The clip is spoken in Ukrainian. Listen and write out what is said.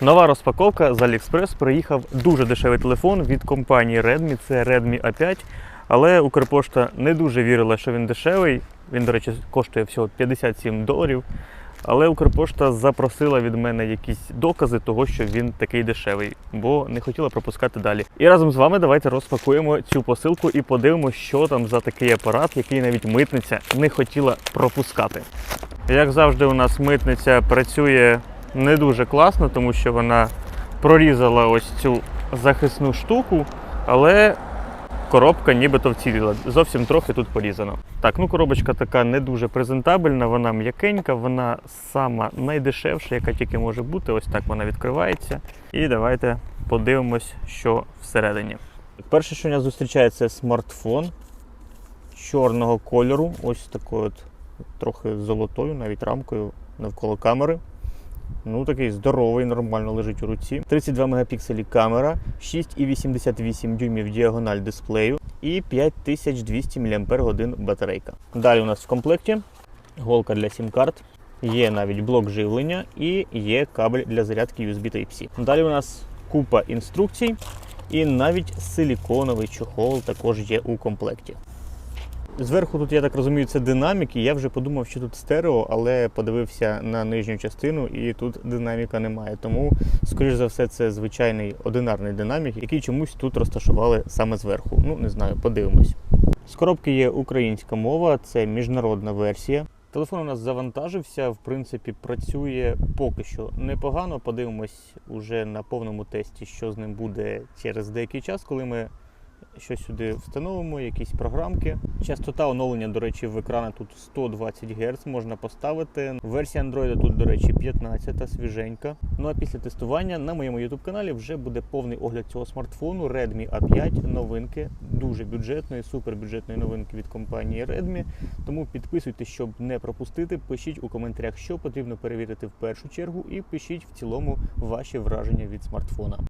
Нова розпаковка з AliExpress приїхав дуже дешевий телефон від компанії Redmi. Це Redmi A5. Але Укрпошта не дуже вірила, що він дешевий. Він, до речі, коштує всього 57 доларів. Але Укрпошта запросила від мене якісь докази того, що він такий дешевий, бо не хотіла пропускати далі. І разом з вами давайте розпакуємо цю посилку і подивимося, що там за такий апарат, який навіть митниця не хотіла пропускати. Як завжди, у нас митниця працює не дуже класно, тому що вона прорізала ось цю захисну штуку, але коробка нібито вціліла. Зовсім трохи тут порізано. Так, ну коробочка така не дуже презентабельна, вона м'якенька, вона сама найдешевша, яка тільки може бути. Ось так вона відкривається. І давайте подивимось, що всередині. Перше, що у нас зустрічається, смартфон чорного кольору, ось такою от трохи золотою, навіть рамкою навколо камери. Ну, такий здоровий, нормально лежить у руці. 32 мегапікселі камера, 6,88 дюймів діагональ дисплею і 5200 мАч батарейка. Далі у нас в комплекті голка для сім-карт, є навіть блок живлення і є кабель для зарядки USB Type-C. Далі у нас купа інструкцій і навіть силіконовий чохол також є у комплекті. Зверху тут, я так розумію, це динамік, і я вже подумав, що тут стерео, але подивився на нижню частину і тут динаміка немає. Тому, скоріш за все, це звичайний одинарний динамік, який чомусь тут розташували саме зверху. Ну, не знаю, подивимось. З коробки є українська мова, це міжнародна версія. Телефон у нас завантажився, в принципі, працює поки що непогано. Подивимось уже на повному тесті, що з ним буде через деякий час, коли ми щось сюди встановимо, якісь програмки. Частота оновлення, до речі, в екрана тут 120 Гц можна поставити. Версія Android тут, до речі, 15 свіженька. Ну а після тестування на моєму YouTube каналі вже буде повний огляд цього смартфону Redmi A5 новинки, дуже бюджетної, супербюджетної новинки від компанії Redmi. Тому підписуйтесь, щоб не пропустити. Пишіть у коментарях, що потрібно перевірити в першу чергу, і пишіть в цілому ваші враження від смартфона.